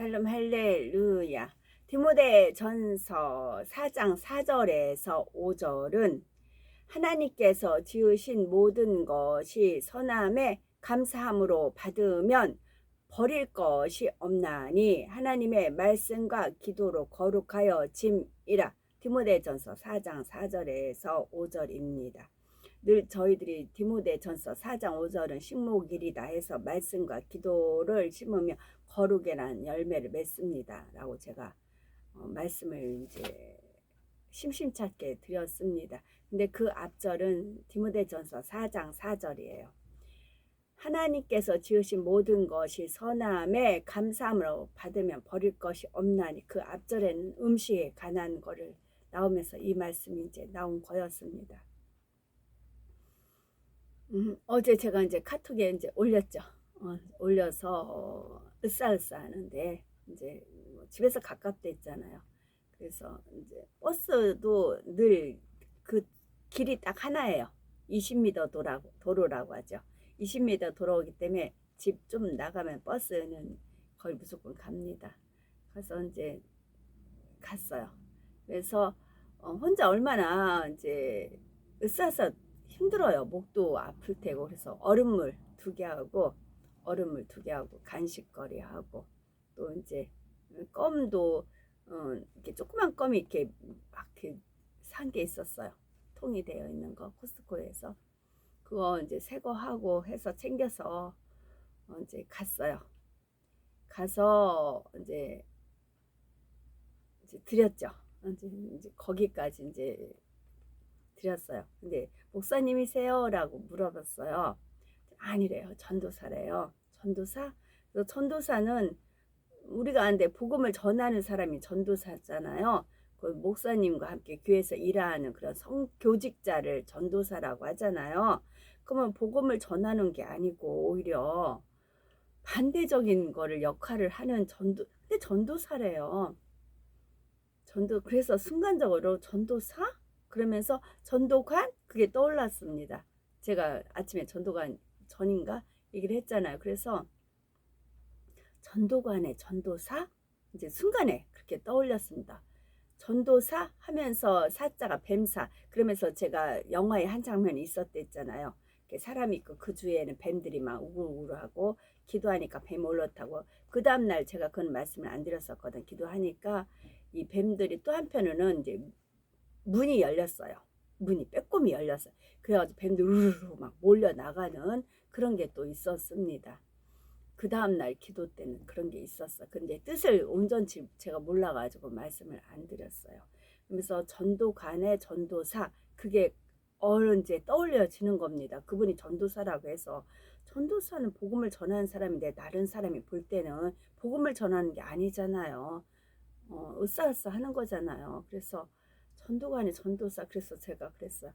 샬롬 할렐루야. 디모데 전서 4장 4절에서 5절은 하나님께서 지으신 모든 것이 선함에 감사함으로 받으면 버릴 것이 없나니 하나님의 말씀과 기도로 거룩하여 짐이라. 디모데전서 4장 4절에서 5절입니다. 늘 저희들이 디모데전서 4장 5절은 식목일이다 해서 말씀과 기도를 심으며 거룩이라는 열매를 맺습니다 라고 제가 어, 말씀을 이제 심심찮게 드렸습니다. 근데 그 앞절은 디모데전서 4장 4절이에요. 하나님께서 지으신 모든 것이 선함에 감사함으로 받으면 버릴 것이 없나니 그 앞절에는 음식에 관한 거를 나오면서 이 말씀이 이제 나온 거였습니다. 음, 어제 제가 이제 카톡에 이제 올렸죠. 어, 올려서 어, 으싸으싸 하는데 이제 뭐 집에서 가깝다 했잖아요. 그래서 이제 버스도 늘 그 길이 딱 하나예요. 20m 도라고, 도로라고 하죠. 20m 도로이기 때문에 집 좀 나가면 버스는 거의 무조건 갑니다. 가서 이제 갔어요. 그래서 어, 혼자 얼마나 이제 으싸서 힘들어요. 목도 아플 테고 그래서 얼음물 두 개 하고 얼음물 두개 하고 간식거리 하고 또 이제 껌도 어, 이렇게 조그만 껌이 이렇게 막 이렇게 산 게 있었어요. 통이 되어 있는 거 코스트코에서 그거 이제 새거 하고 해서 챙겨서 어, 이제 갔어요. 가서 이제 이제 드렸죠. 이제, 이제 거기까지 이제 드렸어요. 근데 목사님이세요라고 물어봤어요. 아니래요. 전도사래요. 전도사? 그래서 전도사는 우리가 아는데 복음을 전하는 사람이 전도사잖아요. 그 목사님과 함께 교회에서 일하는 그런 성교직자를 전도사라고 하잖아요. 그러면 복음을 전하는 게 아니고 오히려 반대적인 거를 역할을 하는 전도 근데 전도사래요. 전도 그래서 순간적으로 전도사 그러면서 전도관 그게 떠올랐습니다. 제가 아침에 전도관 전인가 얘기를 했잖아요. 그래서 전도관의 전도사 이제 순간에 그렇게 떠올렸습니다. 전도사 하면서 사자가 뱀사 그러면서 제가 영화에 한 장면이 있었댔잖아요. 사람이 있고 그 주위에는 뱀들이 막 우글우글하고 기도하니까 뱀 올라타고 그 다음 날 제가 그런 말씀을 안 드렸었거든. 기도하니까 이 뱀들이 또 한편으로는 이제 문이 열렸어요. 문이 빼꼼히 열렸어요. 그래가지고 뱀들 우르르 막 몰려 나가는 그런 게 또 있었습니다. 그 다음날 기도 때는 그런 게 있었어. 근데 뜻을 온전치 제가 몰라가지고 말씀을 안 드렸어요. 그래서 전도관의 전도사 그게 언제 떠올려지는 겁니다. 그분이 전도사라고 해서 전도사는 복음을 전하는 사람인데 다른 사람이 볼 때는 복음을 전하는 게 아니잖아요. 어, 으쌰으쌰 하는 거잖아요. 그래서 전도관의 전도사 그래서 제가 그랬어요.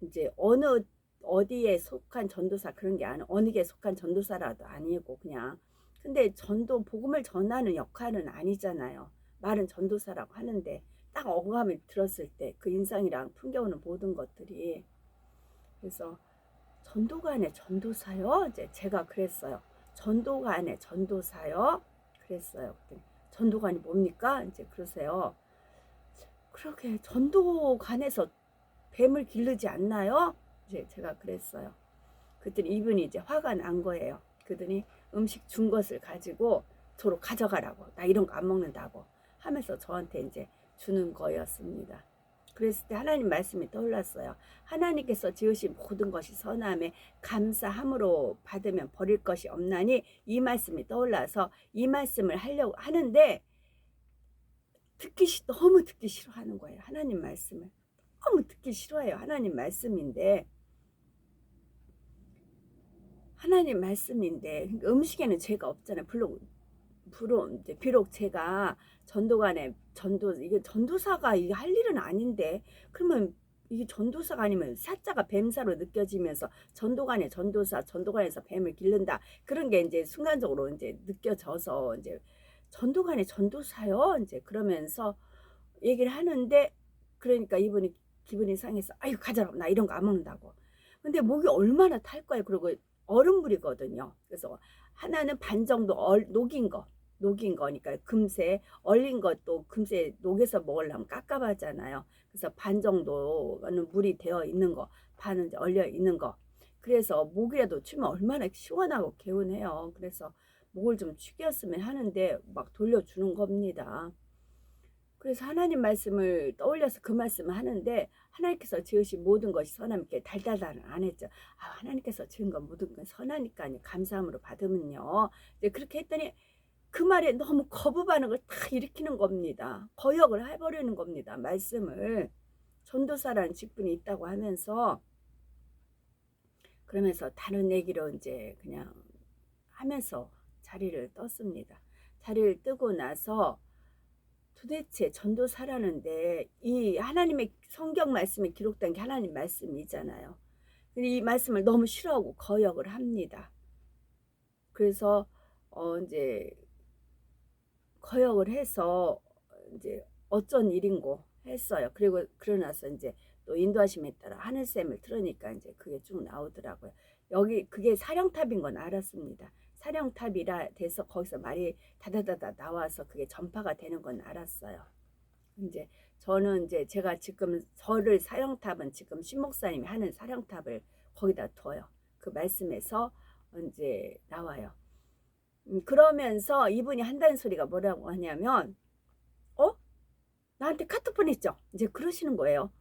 이제 어느 어디에 속한 전도사 그런 게 아니 어느 게 속한 전도사라도 아니고 그냥 근데 전도 복음을 전하는 역할은 아니잖아요. 말은 전도사라고 하는데 딱 어감을 들었을 때 그 인상이랑 풍겨오는 모든 것들이 그래서 전도관의 전도사요. 이제 제가 그랬어요. 전도관의 전도사요. 그랬어요. 전도관이 뭡니까? 이제 그러세요. 그러게 전도관에서 뱀을 기르지 않나요? 이제 제가 그랬어요. 그랬더니 이분이 이제 화가 난 거예요. 그랬더니 음식 준 것을 가지고 저로 가져가라고. 나 이런 거 안 먹는다고 하면서 저한테 이제 주는 거였습니다. 그랬을 때 하나님 말씀이 떠올랐어요. 하나님께서 지으신 모든 것이 선함에 감사함으로 받으면 버릴 것이 없나니 이 말씀이 떠올라서 이 말씀을 하려고 하는데 듣기 싫, 너무 듣기 싫어하는 거예요. 하나님 말씀을. 너무 듣기 싫어해요. 하나님 말씀인데. 하나님 말씀인데 그러니까 음식에는 죄가 없잖아요. 물론 비록, 비록 제가 전도관에 전도 이게 전도사가 이게 할 일은 아닌데 그러면 이게 전도사가 아니면 사자가 뱀사로 느껴지면서 전도관에 전도사 전도관에서 뱀을 기른다 그런 게 이제 순간적으로 이제 느껴져서 이제 전도관에 전도사요 이제 그러면서 얘기를 하는데 그러니까 이분이 기분이 상해서 아유 가져라 나 이런 거 안 먹는다고 근데 목이 얼마나 탈 거예요 그리고 얼음물이거든요 그래서 하나는 반 정도 얼, 녹인 거 녹인 거니까 금세 얼린 것도 금세 녹여서 먹으려면 깝깝하잖아요. 그래서 반 정도는 물이 되어 있는 거, 반은 얼려 있는 거. 그래서 목이라도 추면 얼마나 시원하고 개운해요. 그래서 목을 좀 축였으면 하는데 막 돌려주는 겁니다. 그래서 하나님 말씀을 떠올려서 그 말씀을 하는데 하나님께서 지으신 모든 것이 선함께 달달달 안 했죠. 아, 하나님께서 지은 건 모든 건 선하니까 감사함으로 받으면요. 이제 그렇게 했더니 그 말에 너무 거부 반응을 다 일으키는 겁니다. 거역을 해버리는 겁니다. 말씀을 전도사라는 직분이 있다고 하면서 그러면서 다른 얘기로 이제 그냥 하면서 자리를 떴습니다. 자리를 뜨고 나서 도대체 전도사라는데 이 하나님의 성경 말씀에 기록된 게 하나님 말씀이잖아요. 이 말씀을 너무 싫어하고 거역을 합니다. 그래서 어 이제 거역을 해서 이제 어쩐 일인고 했어요. 그리고 그러나서 이제 또 인도하심에 따라 하늘샘을 틀으니까 이제 그게 쭉 나오더라고요. 여기 그게 사령탑인 건 알았습니다. 사령탑이라 돼서 거기서 말이 다다다다 나와서 그게 전파가 되는 건 알았어요. 이제 저는 이제 제가 지금 저를 사령탑은 지금 신목사님이 하는 사령탑을 거기다 둬요. 그 말씀에서 이제 나와요. 음, 그러면서 이분이 한다는 소리가 뭐라고 하냐면, 어? 나한테 카톡 보냈죠? 이제 그러시는 거예요.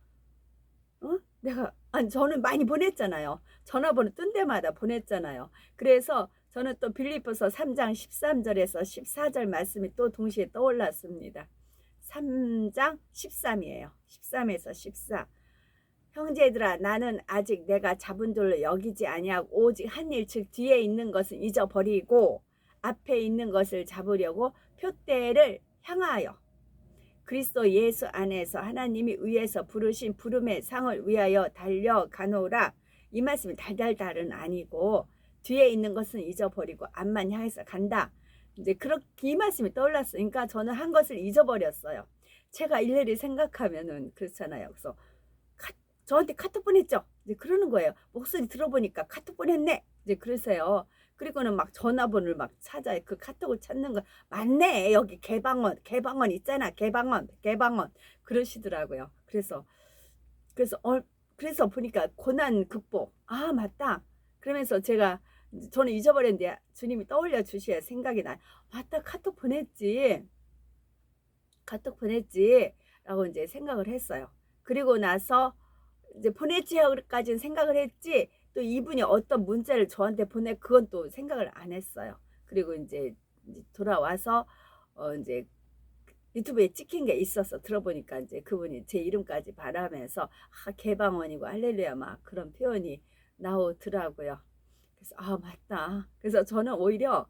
어? 내가, 아니, 저는 많이 보냈잖아요. 전화번호 뜬 데마다 보냈잖아요. 그래서 저는 또 빌리포서 3장 13절에서 14절 말씀이 또 동시에 떠올랐습니다. 3장 13이에요. 13에서 14. 형제들아 나는 아직 내가 잡은 돌로 여기지 아니하고 오직 한 일 즉 뒤에 있는 것은 잊어버리고 앞에 있는 것을 잡으려고 표대를 향하여 그리스도 예수 안에서 하나님이 위에서 부르신 부름의 상을 위하여 달려가노라 이 말씀이 달달달은 아니고 뒤에 있는 것은 잊어버리고 앞만 향해서 간다. 이제 그렇게 이 말씀이 떠올랐어요. 그러니까 저는 한 것을 잊어버렸어요. 제가 일일이 생각하면은 그렇잖아요. 그래서 카, 저한테 카톡 보냈죠. 이제 그러는 거예요. 목소리 들어보니까 카톡 보냈네. 이제 그러세요. 그리고는 막 전화번호를 막 찾아요. 그 카톡을 찾는 거 맞네. 여기 개방원, 개방원 있잖아. 개방원, 개방원 그러시더라고요. 그래서 그래서 어 그래서 보니까 고난 극복. 아 맞다. 그러면서 제가 저는 잊어버렸는데 주님이 떠올려 주셔야 생각이 나요. 맞다 카톡 보냈지. 카톡 보냈지. 라고 이제 생각을 했어요. 그리고 나서 이제 보냈지 하고까지는 생각을 했지. 또 이분이 어떤 문자를 저한테 보내 그건 또 생각을 안 했어요. 그리고 이제 돌아와서 어 이제 유튜브에 찍힌 게 있어서 들어보니까 이제 그분이 제 이름까지 바라면서 아 개방원이고 할렐루야 막 그런 표현이 나오더라고요. 그래서 아 맞다. 그래서 저는 오히려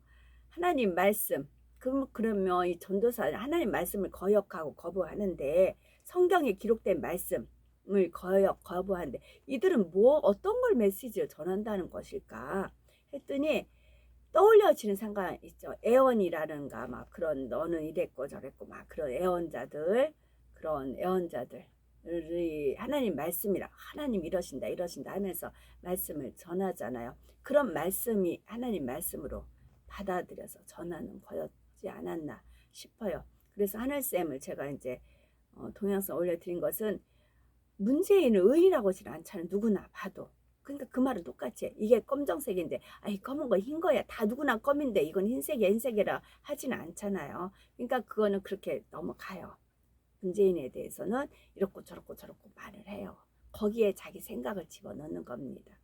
하나님 말씀 그럼 그러면 이 전도사 하나님 말씀을 거역하고 거부하는데 성경에 기록된 말씀을 거역 거부하는데 이들은 뭐 어떤 걸 메시지를 전한다는 것일까 했더니 떠올려지는 상관 있죠. 애원이라는가 막 그런 너는 이랬고 저랬고 막 그런 애원자들 그런 애원자들 이 하나님 말씀이라 하나님 이러신다 이러신다 하면서 말씀을 전하잖아요. 그런 말씀이 하나님 말씀으로 받아들여서 전하는 거였지 않았나 싶어요. 그래서 하늘쌤을 제가 이제 어, 동영상 올려드린 것은 문재인을 하지 않잖아요. 누구나 봐도. 그러니까 그 말은 똑같이 이게 검정색인데 아이 검은 거 흰 거야 다 누구나 검인데 이건 흰색이야 흰색이라 하지는 않잖아요. 그러니까 그거는 그렇게 넘어가요. 문재인에 대해서는 이렇고 저렇고 저렇고 말을 해요. 거기에 자기 생각을 집어넣는 겁니다.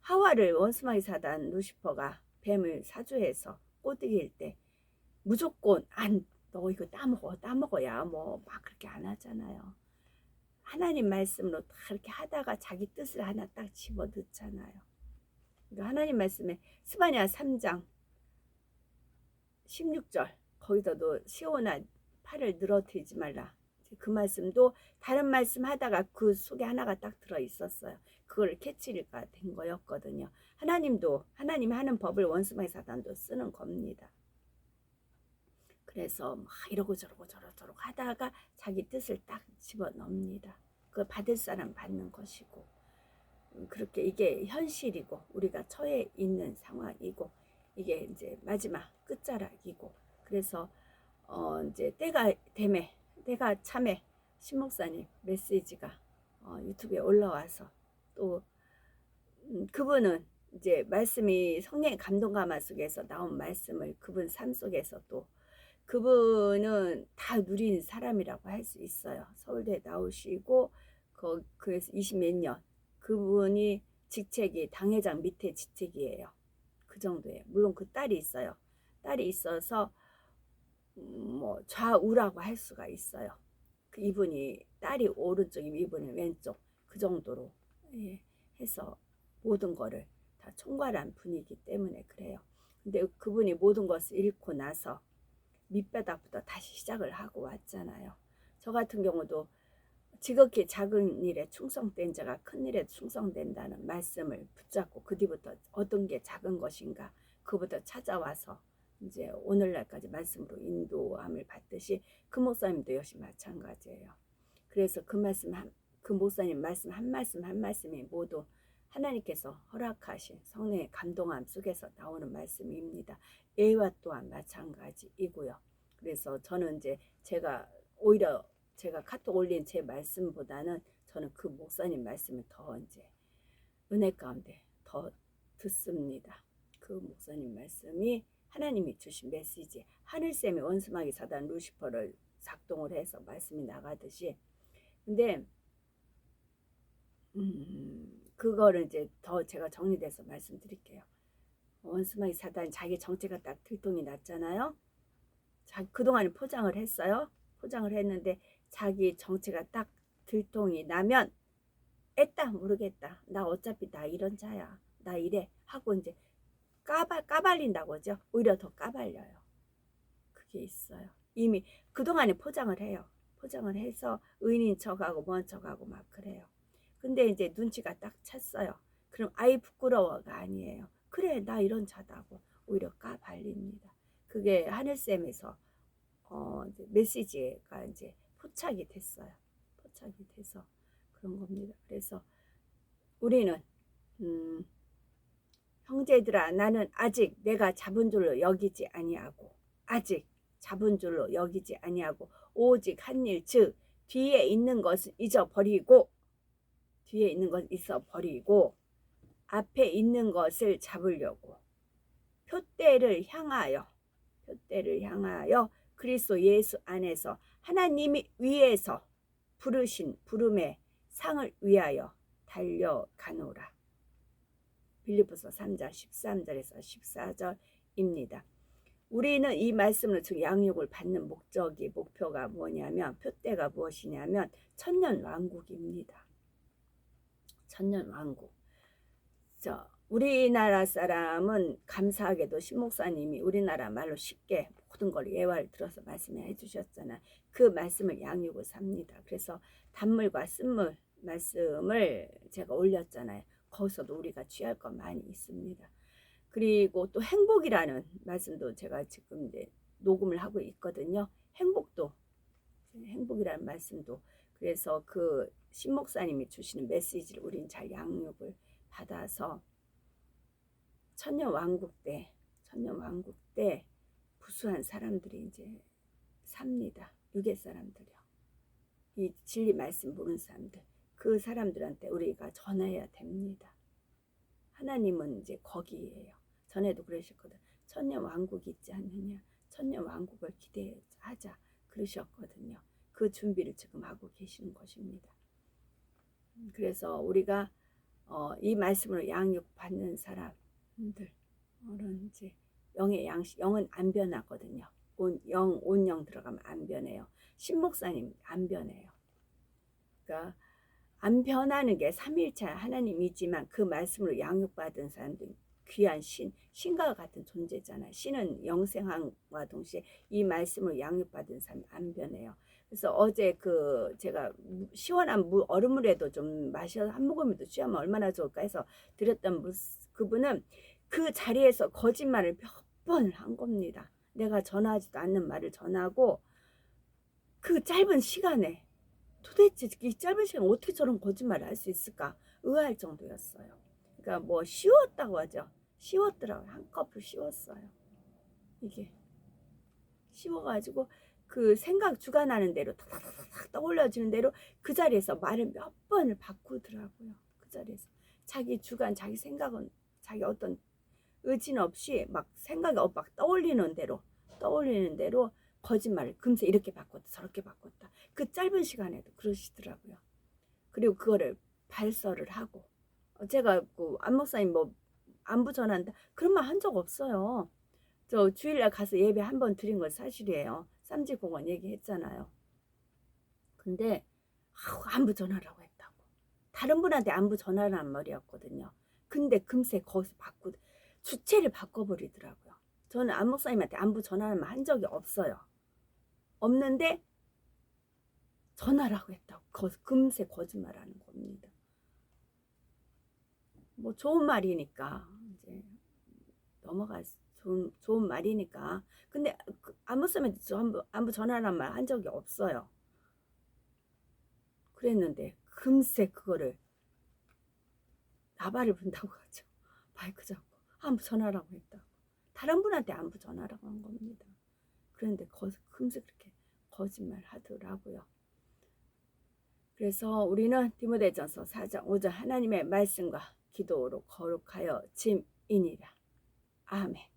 하와를 원수마이 사단 루시퍼가 뱀을 사주해서 꼬드길 때 무조건 안 너 이거 따먹어 따먹어야 뭐 막 그렇게 안 하잖아요. 하나님 말씀으로 다 이렇게 하다가 자기 뜻을 하나 딱 집어 넣잖아요. 그러니까 하나님 말씀에 스바냐 3장 16절 거기서도 시오나 팔을 늘어뜨리지 말라. 그 말씀도 다른 말씀 하다가 그 속에 하나가 딱 들어 있었어요. 그걸 캐치가 된 거였거든요. 하나님도 하나님이 하는 법을 원수마이 사단도 쓰는 겁니다. 그래서 막 이러고 저러고 저러고 하다가 자기 뜻을 딱 집어 넣습니다. 그 받을 사람 받는 것이고 음, 그렇게 이게 현실이고 우리가 처해 있는 상황이고 이게 이제 마지막 끝자락이고 그래서 어 이제 때가 되매 때가 참에 신 목사님 메시지가 어 유튜브에 올라와서 또 음, 그분은 이제 말씀이 성령의 감동 가마 속에서 나온 말씀을 그분 삶 속에서 또 그분은 다 누린 사람이라고 할 수 있어요. 서울대 나오시고 그 그래서 20몇 년 그분이 직책이 당회장 밑에 직책이에요. 그 정도예요. 물론 그 딸이 있어요. 딸이 있어서 음, 뭐 좌우라고 할 수가 있어요. 그 이분이 딸이 오른쪽이면 이분이 왼쪽 그 정도로 예, 해서 모든 거를 다 총괄한 분이기 때문에 그래요. 근데 그분이 모든 것을 잃고 나서 밑바닥부터 다시 시작을 하고 왔잖아요. 저 같은 경우도 지극히 작은 일에 충성된 자가 큰 일에 충성된다는 말씀을 붙잡고 그 뒤부터 어떤 게 작은 것인가 그부터 찾아와서 이제 오늘날까지 말씀으로 인도함을 받듯이 그 목사님도 역시 마찬가지예요. 그래서 그 말씀 한, 그 목사님 말씀 한 말씀 한 말씀이 모두 하나님께서 허락하신 성령의 감동함 속에서 나오는 말씀입니다. A와 또한 마찬가지이고요. 그래서 저는 이제 제가 오히려 제가 카톡 올린 제 말씀보다는 저는 그 목사님 말씀을 더 이제 은혜 가운데 더 듣습니다. 그 목사님 말씀이 하나님이 주신 메시지 하늘쌤이 원수마귀 사단 루시퍼를 작동을 해서 말씀이 나가듯이 근데 음, 그거를 이제 더 제가 정리돼서 말씀드릴게요. 원수마귀 사단 자기 정체가 딱 들통이 났잖아요. 자, 그동안 포장을 했어요. 포장을 했는데 자기 정체가 딱 들통이 나면 애따 모르겠다. 나 어차피 나 이런 자야. 나 이래 하고 이제 까발 까발린다고 하죠. 오히려 더 까발려요. 그게 있어요. 이미 그동안에 포장을 해요. 포장을 해서 의인인 척하고 뭔 척하고 막 그래요. 근데 이제 눈치가 딱 찼어요. 그럼 아이 부끄러워가 아니에요. 그래 나 이런 자다고 오히려 까발립니다. 그게 하늘쌤에서 어, 이제 메시지가 이제 포착이 됐어요. 포착이 돼서 그런 겁니다. 그래서 우리는 음, 형제들아 나는 아직 내가 잡은 줄로 여기지 아니하고 아직 잡은 줄로 여기지 아니하고 오직 한 일 즉 뒤에 있는 것은 잊어버리고 뒤에 있는 것 있어 버리고 앞에 있는 것을 잡으려고 표대를 향하여 표대를 향하여 그리스도 예수 안에서 하나님이 위에서 부르신 부름의 상을 위하여 달려가노라. 빌리포서 3장 13절에서 14절입니다. 우리는 이 말씀을 즉 양육을 받는 목적이 목표가 뭐냐면 표대가 무엇이냐면 천년 왕국입니다. 천년 왕국. 저 우리나라 사람은 감사하게도 신목사님이 우리나라 말로 쉽게 모든 걸 예화를 들어서 말씀해 주셨잖아. 그 말씀을 양육을 삽니다. 그래서 단물과 쓴물 말씀을 제가 올렸잖아요. 거기서도 우리가 취할 것 많이 있습니다. 그리고 또 행복이라는 말씀도 제가 지금 이제 녹음을 하고 있거든요. 행복도 행복이라는 말씀도 그래서 그 신목사님이 주시는 메시지를 우린 잘 양육을 받아서 천년 왕국 때 천년 왕국 때 부수한 사람들이 이제 삽니다. 유괴 사람들이요. 이 진리 말씀 모르는 사람들 그 사람들한테 우리가 전해야 됩니다. 하나님은 이제 거기에요. 전에도 그러셨거든. 천년 왕국이 있지 않느냐. 천년 왕국을 기대하자 그러셨거든요. 그 준비를 지금 하고 계시는 것입니다. 그래서 우리가 어, 이 말씀으로 양육 받는 사람들, 어른 이제 영의 양식, 영은 안 변하거든요. 온, 영, 온영 들어가면 안 변해요. 신목사님 안 변해요. 그러니까 안 변하는 게 삼일차 하나님이지만 그 말씀으로 양육받은 사람들 귀한 신, 신과 같은 존재잖아요. 신은 영생함과 동시에 이 말씀으로 양육받은 사람 안 변해요. 그래서 어제 그 제가 시원한 물 얼음물에도 좀 마셔 한 모금이도 취하면 얼마나 좋을까 해서 드렸던 물, 그분은 그 자리에서 거짓말을 몇 번을 한 겁니다. 내가 전하지도 않는 말을 전하고 그 짧은 시간에 도대체 이 짧은 시간에 어떻게 저런 거짓말을 할 수 있을까 의아할 정도였어요. 그러니까 뭐 쉬웠다고 하죠. 쉬웠더라고요. 한꺼풀 쉬웠어요. 이게 씹어가지고 그 생각 주관하는 대로 탁탁탁탁 떠올려지는 대로 그 자리에서 말을 몇 번을 바꾸더라고요. 그 자리에서 자기 주관, 자기 생각은 자기 어떤 의진 없이 막 생각이 어, 막 떠올리는 대로 떠올리는 대로 거짓말을 금세 이렇게 바꿨다 저렇게 바꿨다 그 짧은 시간에도 그러시더라고요. 그리고 그거를 발설을 하고 어, 제가 그 안목사님 뭐 안부 전한다 그런 말 한 적 없어요. 저 주일날 가서 예배 한 번 드린 건 사실이에요. 쌈지공원 얘기했잖아요. 근데 아우, 안부 전하라고 했다고. 다른 분한테 안부 전하라는 말이었거든요. 근데 금세 거기서 바꾸 주체를 바꿔버리더라고요. 저는 안 목사님한테 안부 전하는 말 한 적이 없어요. 없는데 전하라고 했다고. 금세 거짓말하는 겁니다. 뭐 좋은 말이니까 이제 넘어가 좋은 좋은 말이니까. 근데 쌤한테 저 안부 안부 전하라는 말한 적이 없어요. 그랬는데 금세 그거를 나발을 분다고 하죠. 마이크 잡고 안부 전하라고 했다고. 다른 분한테 안부 전하라고 한 겁니다. 그런데 거, 금세 그렇게 거짓말 하더라고요. 그래서 우리는 디모데전서 4장 5절 하나님의 말씀과 기도로 거룩하여 짐이니라. 아멘.